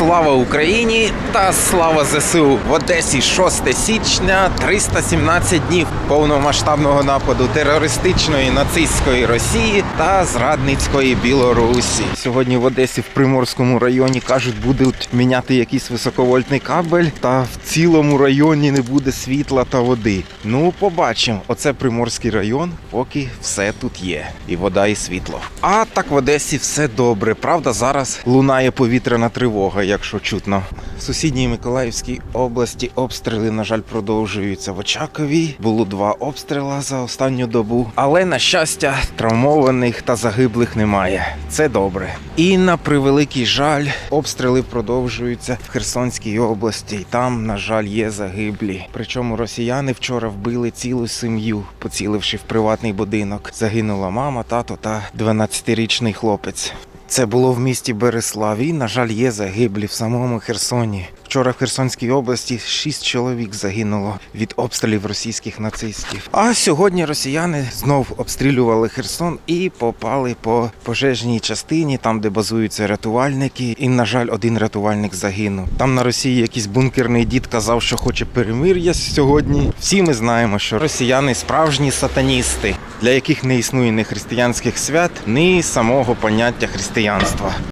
Слава Україні та слава ЗСУ в Одесі 6 січня 317 днів повномасштабного нападу терористичної нацистської Росії та зрадницької Білорусі. Сьогодні в Одесі в Приморському районі кажуть, будуть міняти якийсь високовольтний кабель, та в цілому районі не буде світла та води. Ну, побачимо. Оце Приморський район, поки все тут є. І вода, і світло. А так в Одесі все добре. Правда, зараз лунає повітряна тривога, якщо чутно. В сусідній Миколаївській області обстріли, на жаль, продовжуються в Очакові. Було два обстріла за останню добу. Але на щастя, травмованих та загиблих немає. Це добре. І на превеликий жаль, обстріли продовжуються в Херсонській області. І Там, на жаль, є загиблі. Причому росіяни вчора вбили цілу сім'ю, поціливши в приватний будинок. Загинула мама, тато та 12-річний хлопець. Це було в місті Береславі. На жаль, є загиблі в самому Херсоні. Вчора в Херсонській області шість чоловік загинуло від обстрілів російських нацистів. А сьогодні росіяни знов обстрілювали Херсон і попали по пожежній частині, там де базуються рятувальники. І, на жаль, один рятувальник загинув. Там на Росії якийсь бункерний дід казав, що хоче перемир'я сьогодні. Всі ми знаємо, що росіяни справжні сатаністи, для яких не існує ні християнських свят, ні самого поняття християнства.